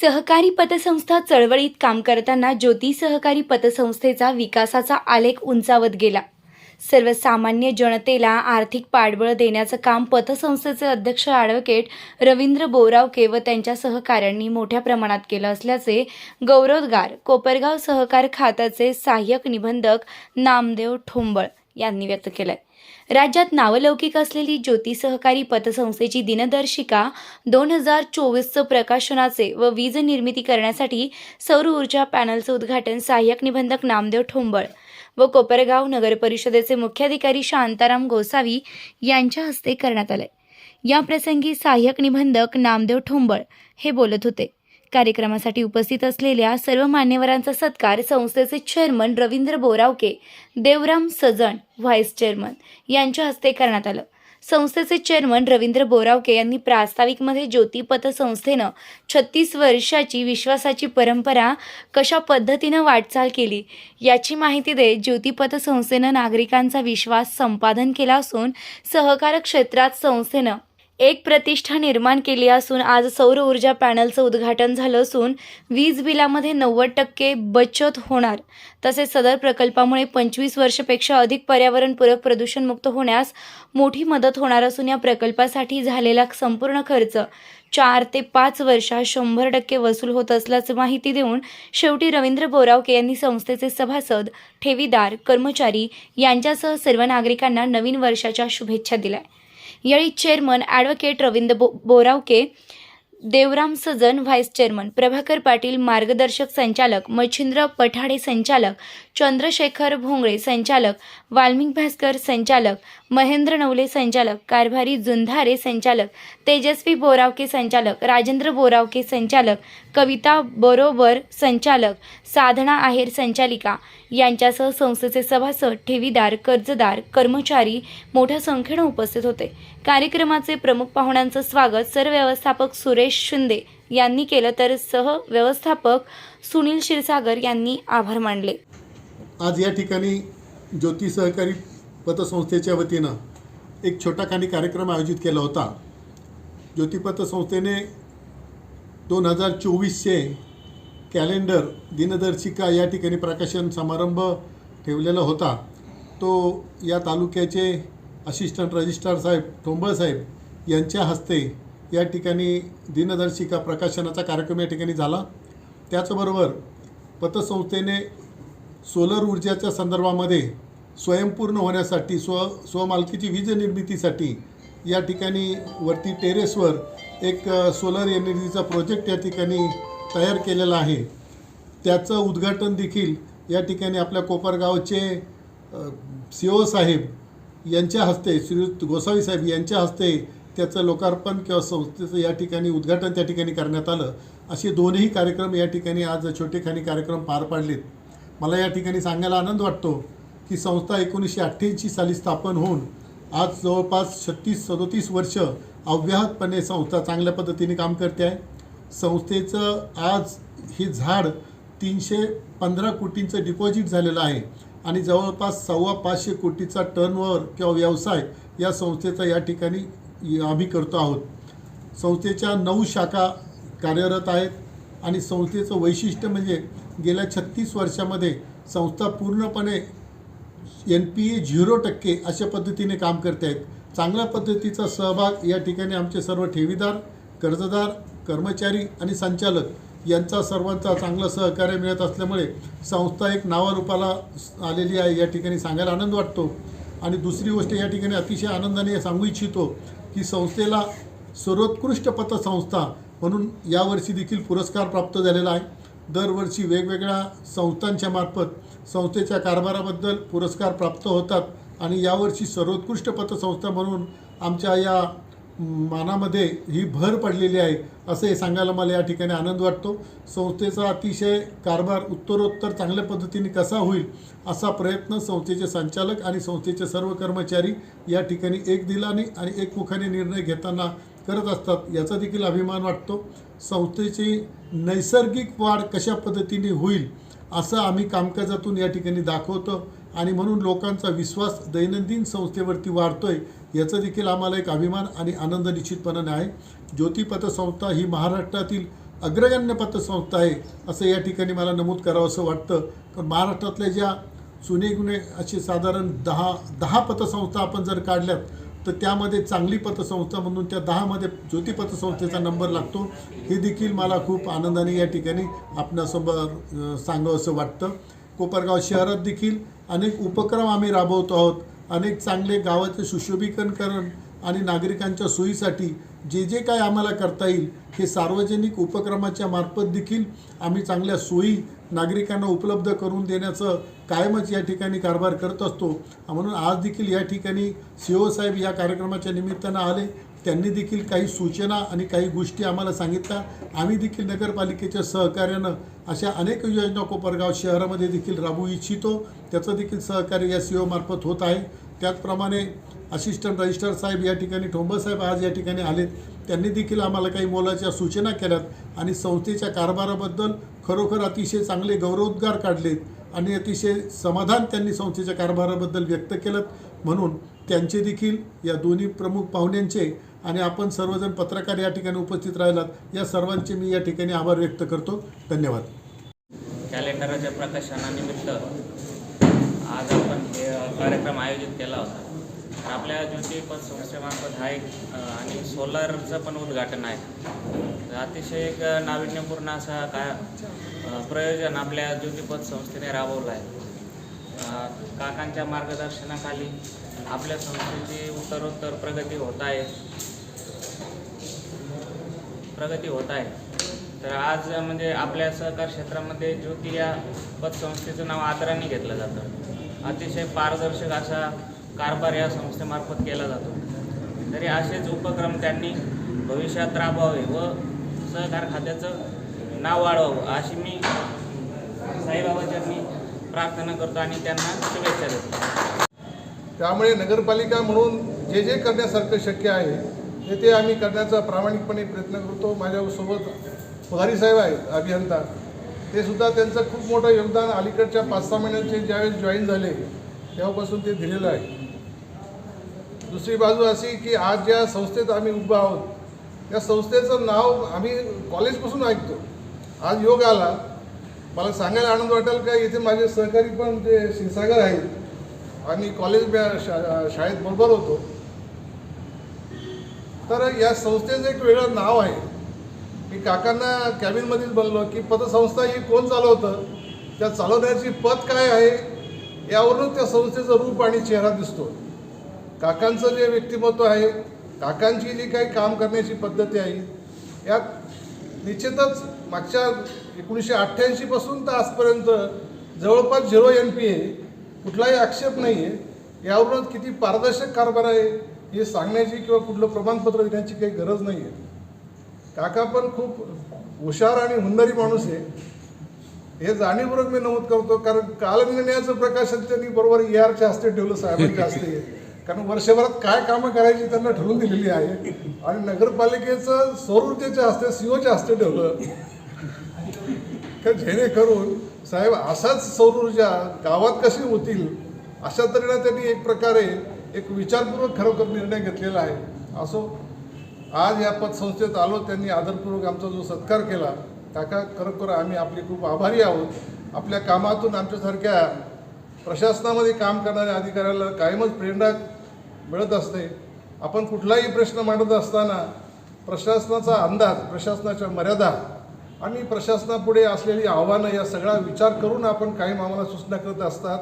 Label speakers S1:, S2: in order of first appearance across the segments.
S1: सहकारी पतसंस्था चळवळीत काम करताना ज्योती सहकारी पतसंस्थेचा विकासाचा आलेख उंचावत गेला. सर्वसामान्य जनतेला आर्थिक पाठबळ देण्याचं काम पतसंस्थेचे अध्यक्ष ॲडव्होकेट रवींद्र बोरावके व त्यांच्या सहकाऱ्यांनी मोठ्या प्रमाणात केलं असल्याचे गौरवगार कोपरगाव सहकार खात्याचे सहाय्यक निबंधक नामदेव ठोंबळ यांनी व्यक्त केलं आहे राज्यात नावलौकिक असलेली ज्योती सहकारी पतसंस्थेची दिनदर्शिका दोन हजार चोवीसचं प्रकाशनाचे व वीज निर्मिती करण्यासाठी सौर ऊर्जा पॅनलचं उद्घाटन सहाय्यक निबंधक नामदेव ठोंबळ व कोपरगाव नगर परिषदेचे मुख्याधिकारी शांताराम गोसावी यांच्या हस्ते करण्यात आले या प्रसंगी सहाय्यक निबंधक नामदेव ठोंबळ हे बोलत होते. कार्यक्रमासाठी उपस्थित असलेल्या सर्व मान्यवरांचा सत्कार संस्थेचे chairman Ravindra Boravake Devram Sajan vice chairman यांच्या हस्ते करण्यात आलं. संस्थेचे चेअरमन रवींद्र बोरावके यांनी प्रास्ताविकमध्ये ज्योतिपथ संस्थेनं छत्तीस वर्षाची विश्वासाची परंपरा कशा पद्धतीनं वाटचाल केली याची माहिती देत ज्योतिपथ संस्थेनं नागरिकांचा विश्वास संपादन केला असून सहकार क्षेत्रात संस्थेनं एक प्रतिष्ठा निर्माण केली असून आज सौर ऊर्जा पॅनलचं उद्घाटन झालं असून वीज बिलामध्ये नव्वद टक्के बचत होणार. तसेच सदर प्रकल्पामुळे पंचवीस वर्षपेक्षा अधिक पर्यावरणपूरक प्रदूषणमुक्त होण्यास मोठी मदत होणार असून या प्रकल्पासाठी झालेला संपूर्ण खर्च चार ते पाच वर्षात शंभर टक्के वसूल होत असल्याची माहिती देऊन शेवटी रवींद्र बोरावके यांनी संस्थेचे सभासद ठेवीदार कर्मचारी यांच्यासह सर्व नागरिकांना नवीन वर्षाच्या शुभेच्छा दिल्या. यावेळी chairman advocate Ravindra Bo Boravke Devram Sajan vice chairman Prabhakar Patil मार्गदर्शक संचालक मच्छिंद्र पठाडे संचालक चंद्रशेखर भोंगळे संचालक वाल्मिक भास्कर संचालक महेंद्र नवले संचालक कारभारी जुंधारे संचालक तेजस्वी बोरावके संचालक राजेंद्र बोरावके संचालक कविता बरोबर संचालक साधना आहेर संचालिका यांच्यासह संस्थेचे सभासद ठेवीदार कर्जदार कर्मचारी मोठ्या संख्येनं उपस्थित होते. कार्यक्रमाचे प्रमुख पाहुण्यांचं स्वागत सरव्यवस्थापक सुरेश शिंदे यांनी केलं तर सह व्यवस्थापक सुनील क्षीरसागर यांनी आभार मानले.
S2: आज या ठिकाणी ज्योती सहकारी पतसंस्थेच्या वतीनं एक छोटा छोटाखानी कार्यक्रम आयोजित केला होता. ज्योती पतसंस्थेने दोन हजार चोवीसचे कॅलेंडर दिनदर्शिका या ठिकाणी प्रकाशन समारंभ ठेवलेला होता. तो या तालुक्याचे असिस्टंट रजिस्ट्रार साहेब ठोंबळ साहेब यांच्या हस्ते या ठिकाणी दिनदर्शिका प्रकाशनाचा कार्यक्रम या ठिकाणी झाला. त्याचबरोबर पतसंस्थेने सोलर ऊर्जाच्या संदर्भामध्ये स्वयंपूर्ण होण्यासाठी स्व स्वमालकीची वीज निर्मितीसाठी या ठिकाणी वरती टेरेसवर एक सोलर एनर्जीचा प्रोजेक्ट या ठिकाणी तयार केलेला आहे. त्याचं उद्घाटन देखील या ठिकाणी आपल्या कोपरगावचे सी ओ साहेब यांच्या हस्ते श्रीयुत गोसावी साहेब यांच्या हस्ते त्याचं लोकार्पण किंवा संस्थेचं या ठिकाणी उद्घाटन त्या ठिकाणी करण्यात आलं. असे दोनही कार्यक्रम या ठिकाणी आज छोटेखानी कार्यक्रम पार पाडलेत. मला या ठिकाणी सांगायला आनंद वाटतो की संस्था एकोणीसशे अठ्ठ्याऐंशी साली स्थापन होऊन आज जवळपास छत्तीस सदोतीस वर्ष अव्याहतपणे संस्था चांगल्या पद्धतीने काम करते आहे. संस्थेचं आज हे झाड तीनशे पंधरा कोटींचं डिपॉझिट झालेलं आहे. आणि जवळपास सव्वा पाचशे कोटीचा टर्नओव्हर किंवा व्यवसाय या संस्थेचा या ठिकाणी आम्ही करतो आहोत. संस्थेच्या नऊ शाखा कार्यरत आहेत आणि संस्थेचं वैशिष्ट्य म्हणजे गेल्या छत्तीस वर्षामध्ये संस्था पूर्णपणे एन पी ए झिरो टक्के अशा पद्धतीने काम करते आहेत. चांगल्या पद्धतीचा सहभाग या ठिकाणी आमचे सर्व ठेवीदार कर्जदार कर्मचारी आणि संचालक यांचा सर्वांचा चांगलं सहकार्य मिळत असल्यामुळे संस्था एक नावारूपाला आलेली आहे या ठिकाणी सांगायला आनंद वाटतो. आणि दुसरी गोष्ट या ठिकाणी अतिशय आनंदाने सांगू इच्छितो की संस्थेला सर्वोत्कृष्ट पतसंस्था म्हणून यावर्षी देखील पुरस्कार प्राप्त झालेला आहे. दरवर्षी वेगवेगळ्या संस्थांच्या मार्फत संस्थेच्या कारभाराबद्दल पुरस्कार प्राप्त होतात आणि यावर्षी सर्वोत्कृष्ट पतसंस्था म्हणून आमच्या या मानामध्ये ही भर पडलेली आहे असे सांगायला मला या ठिकाणी आनंद वाटतो. संस्थेचा अतिशय कारभार उत्तरोत्तर चांगल्या पद्धतीने कसा होईल असा प्रयत्न संस्थेचे संचालक आणि संस्थेचे सर्व कर्मचारी या ठिकाणी एक दिलाने आणि एकमुखाने निर्णय घेताना करत असतात याचा देखील अभिमान वाटतो. संस्थेची नैसर्गिक वाढ कशा पद्धतीने होईल असं आम्ही कामकाजातून या ठिकाणी दाखवतो. आणि म्हणून लोकांचा विश्वास दैनंदिन संस्थेवरती वाढतोय याचं देखील आम्हाला एक अभिमान आणि आनंद निश्चितपणाने आहे ज्योती पतसंस्था ही महाराष्ट्रातील अग्रगण्य पतसंस्था आहे असं या ठिकाणी मला नमूद करावं असं वाटतं. कारण महाराष्ट्रातल्या ज्या सुने गुणे असे साधारण दहा दहा पतसंस्था आपण जर काढल्यात तर त्यामध्ये चांगली पतसंस्था म्हणून त्या दहामध्ये ज्योती पतसंस्थेचा नंबर लागतो. हे देखील मला खूप आनंदाने या ठिकाणी आपणासमोर सांगावं असं वाटतं. कोपरगाव शहरात देखील अनेक उपक्रम आम्ही राबवतो आहोत. अनेक चांगले गावाचे सुशोभीकरण आणि नागरिकांच्या सोयीसाठी जे जे काय आम्हाला करता येईल हे सार्वजनिक उपक्रमाच्या मार्फत देखील आम्ही चांगल्या सोयी नागरिकांना उपलब्ध करून देण्याचं कायमच या ठिकाणी कारभार करत असतो. म्हणून आज देखील या ठिकाणी सी ओ साहेब या कार्यक्रमाच्या निमित्तानं आले. त्यांनी देखील काही सूचना आणि काही गोष्टी आम्हाला सांगितल्या. आम्ही देखील नगरपालिकेच्या सहकार्यानं अशा अनेक योजना कोपरगाव शहरामध्ये देखील राबवू इच्छितो. त्याचं देखील सहकार्य या सी मार्फत होत आहे. त्याचप्रमाणे असिस्टंट रजिस्टर साहेब या ठिकाणी ठोंबसाहेब आज या ठिकाणी आलेत. त्यांनी देखील आम्हाला काही मोलाच्या सूचना केल्यात आणि संस्थेच्या कारभाराबद्दल खरोखर अतिशय चांगले गौरवोद्गार काढलेत आणि अतिशय समाधान त्यांनी संस्थेच्या कारभाराबद्दल व्यक्त केलं म्हणून त्यांचे देखील या दोन्ही प्रमुख पाहुण्यांचे आणि आपण सर्वजण पत्रकार या ठिकाणी उपस्थित राहिलात या सर्वांचे मी या ठिकाणी आभार व्यक्त करतो. धन्यवाद.
S3: कॅलेंडरच्या प्रकाशनानिमित्त आज आपण हे कार्यक्रम आयोजित केला होता. तर आपल्या ज्योती संस्थेमार्फत हा एक आणि सोलरचं पण उद्घाटन आहे. अतिशय एक नाविन्यपूर्ण असा काय प्रयोजन आपल्या ज्योतिपथ संस्थेने राबवलं आहे. काकांच्या मार्गदर्शनाखाली आपल्या संस्थेची उत्तरोत्तर प्रगती होत आहे. प्रगती होत आहे. तर आज म्हणजे आपल्या सहकार क्षेत्रामध्ये ज्योती या पतसंस्थेचं नाव आदराने घेतलं जातं. अतिशय पारदर्शक असा कारभार या संस्थेमार्फत केला जातो. तरी असेच उपक्रम त्यांनी भविष्यात राबवावे व सहकार खात्याचं नाव वाढवावं अशी मी साईबाबाच्या मी प्रार्थना करतो आणि त्यांना शुभेच्छा देतो.
S4: त्यामुळे नगरपालिका म्हणून जे जे करण्यासारखं शक्य आहे ते ते आम्ही करण्याचा प्रामाणिकपणे प्रयत्न करतो. माझ्यासोबत पुधारी साहेब आहेत अभियंता. ते सुद्धा त्यांचं खूप मोठं योगदान अलीकडच्या पाच सहा महिन्यांचे ज्यावेळेस जॉईन झाले तेव्हापासून ते दिलेलं आहे. दुसरी बाजू अशी की आज ज्या संस्थेत आम्ही उभं आहोत त्या संस्थेचं नाव आम्ही कॉलेजपासून ऐकतो. आज योग आला. मला सांगायला आनंद वाटेल का इथे माझे सहकारी पण जे शिरसागर आहेत आम्ही कॉलेज शा शाळेत बरोबर होतो. तर या संस्थेचं एक वेगळं नाव आहे. मी काकांना कॅबिनमध्येच बनलो की पतसंस्था ही कोण चालवतं? त्या चालवण्याची पद काय आहे? यावरून त्या संस्थेचं रूप आणि चेहरा दिसतो. काकांचं जे व्यक्तिमत्व आहे काकांची जी काही काम करण्याची पद्धती आहे यात निश्चितच मागच्या एकोणीसशे अठ्ठ्याऐंशीपासून तर आजपर्यंत जवळपास झिरो एन पी आहे. कुठलाही आक्षेप नाही आहे यावरून किती पारदर्शक कारभार आहे हे सांगण्याची किंवा कुठलं प्रमाणपत्र देण्याची काही गरज नाही आहे काका पण खूप हुशार आणि हुंदारी माणूस आहे. हे जाणीवपूर्वक मी नमूद करतो कारण कालनिर्णयाचं प्रकाशन त्यांनी बरोबर E आरच्या हस्ते ठेवलं साहेबांच्या हस्ते. कारण वर्षभरात काय कामं करायची त्यांना ठरवून दिलेली आहे. आणि नगरपालिकेचं सौर ऊर्जेच्या हस्ते सीओच्या हस्ते ठेवलं. का जेणेकरून साहेब असाच सौर ऊर्जा गावात कशी होतील अशा तऱ्हेनं त्यांनी एक प्रकारे एक विचारपूर्वक खरोखर निर्णय घेतलेला आहे. असो आज या पतसंस्थेत आलो त्यांनी आदरपूर्वक आमचा जो सत्कार केला काका खरोखर आम्ही आपले खूप आभारी आहोत. आपल्या कामातून आमच्यासारख्या प्रशासनामध्ये काम करणाऱ्या अधिकाऱ्याला कायमच प्रेरणा मिळत असते. आपण कुठलाही प्रश्न मांडत असताना प्रशासनाचा अंदाज प्रशासनाच्या मर्यादा आणि प्रशासनापुढे असलेली आव्हानं या सगळा विचार करून आपण कायम आम्हाला सूचना करत असतात.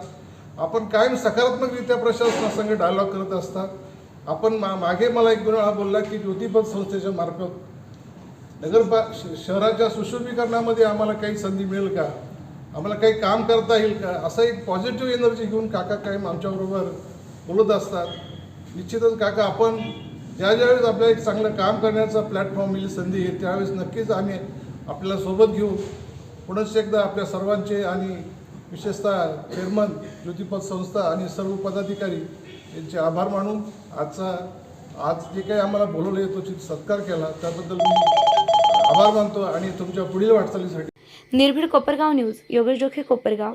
S4: आपण कायम सकारात्मकरित्या प्रशासनासंग डायलॉग करत असतात. आपण मा मागे मला एक दोन वेळा बोलला की ज्योतिपद संस्थेच्या मार्फत. नगरपा श- शहराच्या सुशोभीकरणामध्ये आम्हाला काही संधी मिळेल का? आम्हाला काही काम करता येईल का? असं एक पॉझिटिव्ह एनर्जी घेऊन काका कायम आमच्याबरोबर बोलत असतात. निश्चितच काका आपण ज्या ज्यावेळेस आपल्याला एक चांगलं काम करण्याचा प्लॅटफॉर्म येईल संधी येईल त्यावेळेस नक्कीच आम्ही आपल्याला सोबत घेऊ पुनश्च एकदा आपल्या सर्वांचे आणि विशेषतः चेअरमन ज्योतिपद संस्था आणि सर्व पदाधिकारी यांचे आभार मानून आजचा आज जे काही आम्हाला बोलवलं तो सत्कार केला. त्याबद्दल मी आभार मानतो आणि तुमच्या पुढील वाटचालीसाठी
S1: निर्भीड कोपरगाव न्यूज योगेश जोखे कोपरगाव.